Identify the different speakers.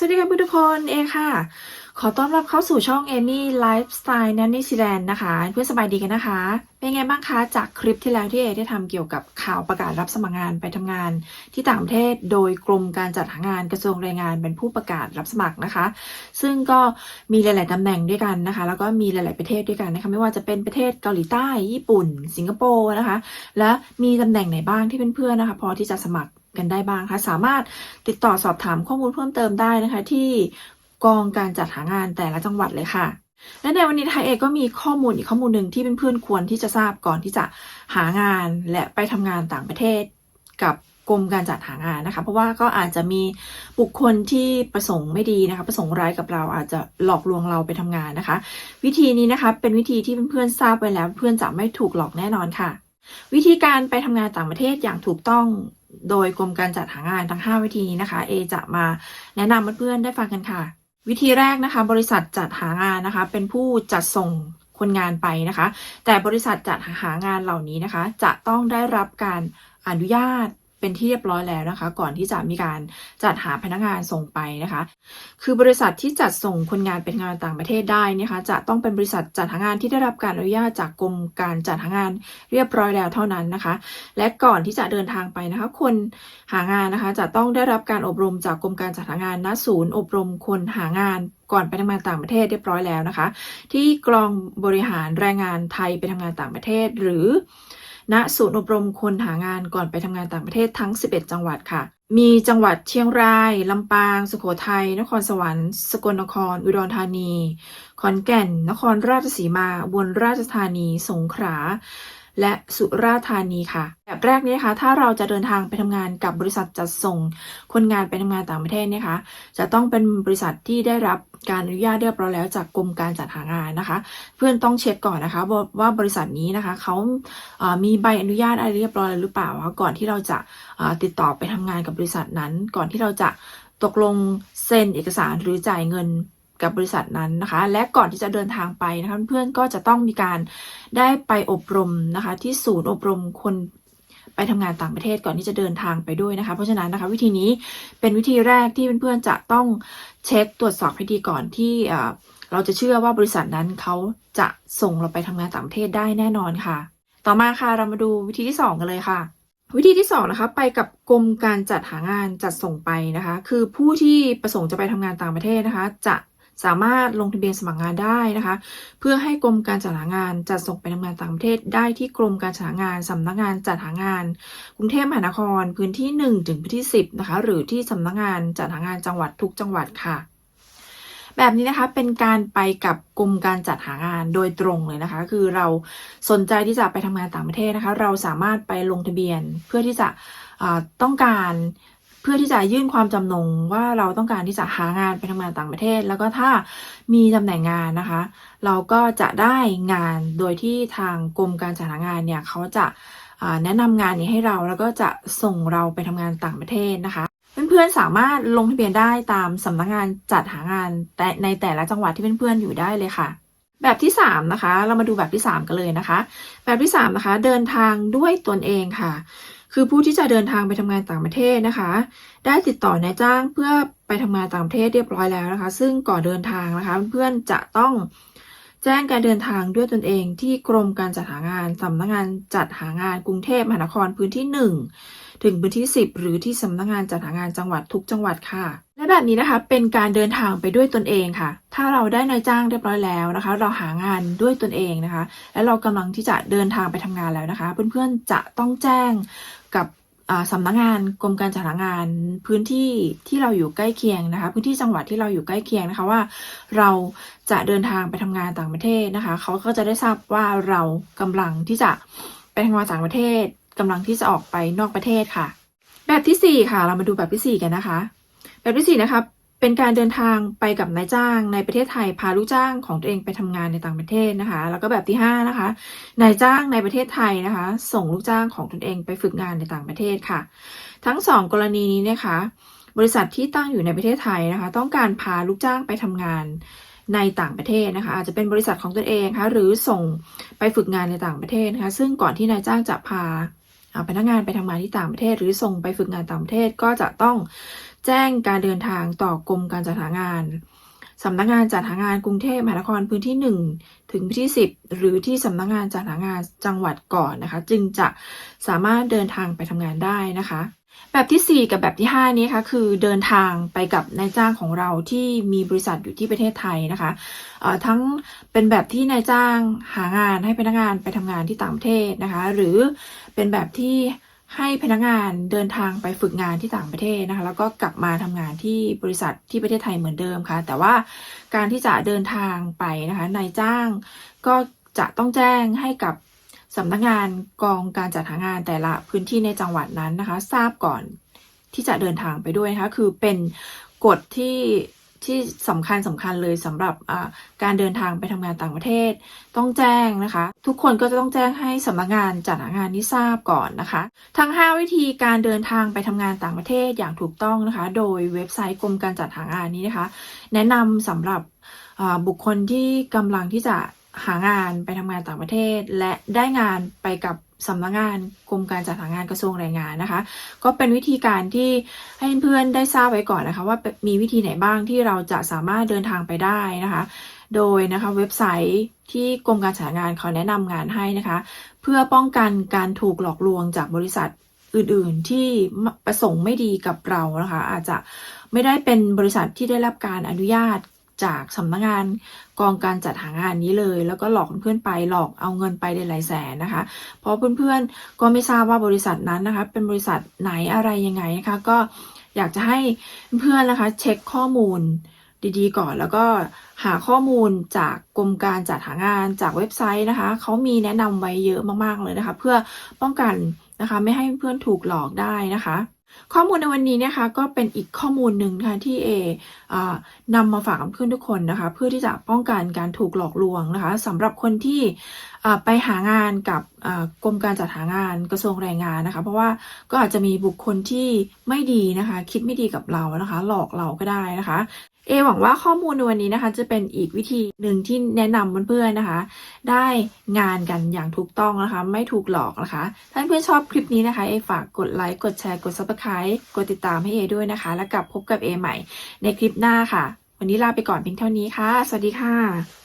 Speaker 1: สวัสดีค่ะทุกคนเอค่ะ ขอต้อนรับเข้าสู่ช่องเอมี่ไลฟ์สไตล์นันนิซีแลนด์นะคะ เพื่อนสบายดีกันนะคะ เป็นไงบ้างคะจากคลิปที่แล้วที่เอได้ทำเกี่ยวกับข่าวประกาศรับสมัครงานไปทำงานที่ต่างประเทศโดยกรมการจัดหางานกระทรวงแรงงานเป็นผู้ประกาศรับสมัครนะคะ ซึ่งก็มีหลาย ๆตำแหน่งด้วยกันนะคะ แล้วก็มีหลาย ๆ ประเทศด้วยกันนะคะไม่ว่าจะเป็นประเทศเกาหลีใต้ญี่ปุ่น สิงคโปร์นะคะ และมีตำแหน่งไหนบ้างที่เพื่อน ๆ นะคะ พอที่จะสมัคร กันได้บ้างคะสามารถติดต่อสอบถามข้อมูลเพิ่มเติมได้นะคะ ที่กองการจัดหางานแต่ละจังหวัดเลยค่ะ และในวันนี้ไทยเองก็มีข้อมูลอีกข้อมูลหนึ่งที่เพื่อนๆควรที่จะทราบก่อนที่จะหางานและไปทำงานต่างประเทศกับกรมการจัดหางานนะคะ เพราะว่าก็อาจจะมีบุคคลที่ประสงค์ไม่ดีนะคะ ประสงค์ร้ายกับเราอาจจะหลอกลวงเราไปทำงานนะคะ วิธีนี้นะคะเป็นวิธีที่เพื่อนๆทราบไปแล้ว เพื่อนจะไม่ถูกหลอกแน่นอนค่ะ วิธีการไปทำงานต่างประเทศอย่างถูกต้อง โดยกรมการจัดหางานทั้ง 5 วิธีนี้นะคะ เอจะมาแนะนำเพื่อนๆได้ฟังกันค่ะ วิธีแรกนะคะ บริษัทจัดหางานนะคะ เป็นผู้จัดส่งคนงานไปนะคะ แต่บริษัทจัดหางานเหล่านี้นะคะ จะต้องได้รับการอนุญาต เป็นที่เรียบร้อยแล้วนะคะ ก่อนที่จะมีการจัดหาพนักงานส่งไปนะคะ คือบริษัทที่จัดส่งคนงานเป็นงานต่างประเทศได้นะคะ จะต้องเป็นบริษัทจัดหางานที่ได้รับการอนุญาตจากกรมการจัดหางานเรียบร้อยแล้วเท่านั้นนะคะ และก่อนที่จะเดินทางไปนะคะ คนหางานนะคะ จะต้องได้รับการอบรมจากกรมการจัดหางานณศูนย์ อบรมคนหางานก่อนไปทำงานต่างประเทศเรียบร้อยแล้วนะคะ ที่กรองบริหารแรงงานไทยไปทำงานต่างประเทศหรือ ณศูนย์อบรมคนหางานก่อนไปทำงานต่างประเทศทั้ง 11 จังหวัดค่ะ มีจังหวัดเชียงราย ลำปาง สุโขทัย นครสวรรค์ สกลนคร อุดรธานี ขอนแก่น นครราชสีมาอุบลราชธานี สงขลา และสุราษฎร์ธานีค่ะ แบบแรกนี้นะคะ ถ้าเราจะเดินทางไปทำงานกับบริษัทจัดส่งคนงานไปทำงานต่างประเทศเนยคะ จะต้องเป็นบริษัทที่ได้รับการอนุญาตเรียบร้อยแล้วจากกรมการจัดหางานนะคะ เพื่อนต้องเช็คก่อนนะคะว่าบริษัทนี้นะคะเขามีใบอนุญาตอะไรเรียบร้อยหรือเปล่าคะก่อนที่เราจะติดต่อไปทำงานกับบริษัทนั้น ก่อนที่เราจะตกลงเซ็นเอกสารหรือจ่ายเงิน กับบริษัทนั้นนะคะ และก่อนที่จะเดินทางไปนะคะเพื่อนก็จะต้องมีการได้ไปอบรมนะคะที่ศูนย์อบรมคนไปทำงานต่างประเทศก่อนที่จะเดินทางไปด้วยนะคะ เพราะฉะนั้นนะคะวิธีนี้เป็นวิธีแรกที่เพื่อนๆจะต้องเช็คตรวจสอบให้ดีก่อนที่เราจะเชื่อว่าบริษัทนั้นเขาจะส่งเราไปทำงานต่างประเทศได้แน่นอนค่ะ ต่อมาค่ะเรามาดูวิธีที่ 2 กันเลยค่ะ วิธีที่2นะคะไปกับกรมการจัดหางานจัดส่งไปนะคะ คือผู้ที่ประสงค์จะไปทำงานต่างประเทศนะคะ จะ สามารถลงทะเบียนสมัครงานได้นะคะ เพื่อให้กรมการจัดหางานจัดส่งไปทำงานต่างประเทศได้ที่กรมการจัดหางานสำนักงานจัดหางาน กรุงเทพมหานครพื้นที่ 1 ถึงพื้นที่ 10 นะคะ หรือที่สำนักงานจัดหางานจังหวัดทุกจังหวัดค่ะ แบบนี้นะคะเป็นการไปกับกรมการจัดหางานโดยตรงเลยนะคะ คือเราสนใจที่จะไปทำงานต่างประเทศนะคะ เราสามารถไปลงทะเบียนเพื่อที่จะต้องการ เพื่อที่จะยื่นความจำนงว่าเราต้องการที่จะหางานไปทำงานต่างประเทศ แล้วก็ถ้ามีตำแหน่งงานนะคะ เราก็จะได้งานโดยที่ทางกรมการจัดหางานเนี่ยเขาจะแนะนำงานนี้ให้เราแล้วก็จะส่งเราไปทำงานต่างประเทศนะคะเพื่อนๆสามารถลงทะเบียนได้ตามสำนักงานจัดหางานแต่ในแต่ละจังหวัดที่เพื่อนๆอยู่ได้เลยค่ะ แบบที่ 3 นะคะ เรามาดูแบบที่ 3 กันเลยนะคะ แบบที่ 3 นะคะ เดินทางด้วยตนเองค่ะ คือผู้ที่จะเดินทางไปทำงานต่างประเทศนะคะ ได้ติดต่อนายจ้างเพื่อไปทำงานต่างประเทศเรียบร้อยแล้วนะคะ ซึ่งก่อนเดินทางนะคะ เพื่อนๆจะต้องแจ้งการเดินทางด้วยตนเองที่กรมการจัดหางานสำนักงานจัดหางานกรุงเทพมหานครพื้นที่ 1 ถึงพื้นที่ 10 หรือที่สำนักงานจัดหางานจังหวัดทุกจังหวัดค่ะ แบบนี้นะคะเป็นการเดินทางไปด้วยตนเองค่ะ ถ้าเราได้นายจ้างเรียบร้อยแล้วนะคะ เราหางานด้วยตนเองนะคะ และเรากำลังที่จะเดินทางไปทำงานแล้วนะคะ เพื่อนๆจะต้องแจ้งกับอ่าสำนักงานกรมการจัดหางานพื้นที่ที่เราอยู่ใกล้เคียงนะคะ พื้นที่จังหวัดที่เราอยู่ใกล้เคียงนะคะว่า เราจะเดินทางไปทำงานต่างประเทศนะคะเขาก็จะได้ทราบว่าเรากำลังที่จะไปทำงานต่างประเทศกำลังที่จะออกไปนอกประเทศค่ะ แบบที่สี่ค่ะ เรามาดูแบบที่สี่กันนะคะ แบบที่สี่นะคะเป็นการเดินทางไปกับนายจ้างในประเทศไทยพาลูกจ้างของตัวเองไปทำงานในต่างประเทศนะคะ แล้วก็แบบที่ห้านะคะนายจ้างในประเทศไทยนะคะ ส่งลูกจ้างของตนเองไปฝึกงานในต่างประเทศค่ะ ทั้งสองกรณีนี้นะคะ บริษัทที่ตั้งอยู่ในประเทศไทยนะคะ ต้องการพาลูกจ้างไปทำงานในต่างประเทศนะคะอาจจะเป็นบริษัทของตนเองนะคะหรือส่งไปฝึกงานในต่างประเทศนะคะซึ่งก่อนที่นายจ้างจะพาอ่าพนักงานไปทำงานที่ต่างประเทศ หรือส่งไปฝึกงานต่างประเทศก็จะต้อง แจ้งการเดินทางต่อกรมการจัดหางานสำนักงานจัดหางานกรุงเทพมหานครพื้นที่ 1 ถึงพื้นที่ 10 หรือที่สำนักงานจัดหางานจังหวัดก่อนนะคะ จึงจะสามารถเดินทางไปทำงานได้นะคะ แบบที่ 4 กับแบบที่ 5 นี้ค่ะคือเดินทางไปกับนายจ้างของเราที่มีบริษัทอยู่ที่ประเทศไทยนะคะทั้งเป็นแบบที่นายจ้างหางานให้พนักงานไปทำงานที่ต่างประเทศนะคะ หรือเป็นแบบที่ ให้พนักงานเดินทางไปฝึกงานที่ต่างประเทศนะคะ แล้วก็กลับมาทำงานที่บริษัทที่ประเทศไทยเหมือนเดิมค่ะ แต่ว่าการที่จะเดินทางไปนะคะนายจ้าง ก็จะต้องแจ้งให้กับสำนักงานกองการจัดหางานแต่ละพื้นที่ในจังหวัดนั้นนะคะ ทราบก่อนที่จะเดินทางไปด้วยนะคะคือเป็นกฎที่ ที่สำคัญสำคัญเลยสำหรับการเดินทางไปทำงานต่างประเทศ ต้องแจ้งนะคะ ทุกคนก็จะต้องแจ้งให้สำนักงานจัดหางานนี้ทราบก่อนนะคะ ทั้ง 5 วิธีการเดินทางไปทำงานต่างประเทศอย่างถูกต้องนะคะ โดยเว็บไซต์กรมการจัดหางานนี้นะคะ แนะนำสำหรับบุคคลที่กำลังที่จะหางานไปทำงานต่างประเทศ และได้งานไปกับ สำนักงานกรมการจัดหางานกระทรวงแรงงานนะคะ ก็เป็นวิธีการที่ให้เพื่อนได้ทราบไว้ก่อนนะคะ ว่ามีวิธีไหนบ้างที่เราจะสามารถเดินทางไปได้นะคะ โดยนะคะเว็บไซต์ที่กรมการจัดหางานเขาแนะนำงานให้นะคะ เพื่อป้องกันการถูกหลอกลวงจากบริษัทอื่นๆที่ประสงค์ไม่ดีกับเรานะคะ อาจจะไม่ได้เป็นบริษัทที่ได้รับการอนุญาต จากสำนักงานกองการจัดหางานนี้เลย แล้วก็หลอกเพื่อนไปหลอกเอาเงินไปหลายแสนนะคะ เพราะเพื่อนๆก็ไม่ทราบว่าบริษัทนั้นนะคะ เป็นบริษัทไหนอะไรยังไงนะคะ ก็อยากจะให้เพื่อนนะคะ เช็คข้อมูลดีๆ ก่อนแล้วก็หาข้อมูลจากกรมการจัดหางานจากเว็บไซต์นะคะ เขามีแนะนำไว้เยอะมากๆเลยนะคะ เพื่อป้องกันนะคะ ไม่ให้เพื่อนถูกหลอกได้นะคะ ข้อมูลในวันนี้นะคะก็เป็นอีกข้อมูลหนึ่งนะคะที่เออนำมาฝากกับเพื่อนทุกคนนะคะ เพื่อที่จะป้องกันการถูกหลอกลวงนะคะสำหรับคนที่ไปหางานกับกรมการจัดหางานกระทรวงแรงงานนะคะ เพราะว่าก็อาจจะมีบุคคลที่ไม่ดีนะคะ คิดไม่ดีกับเรานะคะ หลอกเราก็ได้นะคะ เอหวังว่าข้อมูลในวันนี้นะคะ จะเป็นอีกวิธีหนึ่งที่แนะนำเพื่อนๆนะคะ ได้งานกันอย่างถูกต้องนะคะ ไม่ถูกหลอกนะคะท่านเพื่อนชอบคลิปนี้นะคะเอฝากกดไลค์กดแชร์กดซับสไครต์กดติดตามให้เอด้วยนะคะ แล้วกลับพบกับเอใหม่ในคลิปหน้าค่ะ วันนี้ลาไปก่อนเพียงเท่านี้ค่ะ สวัสดีค่ะ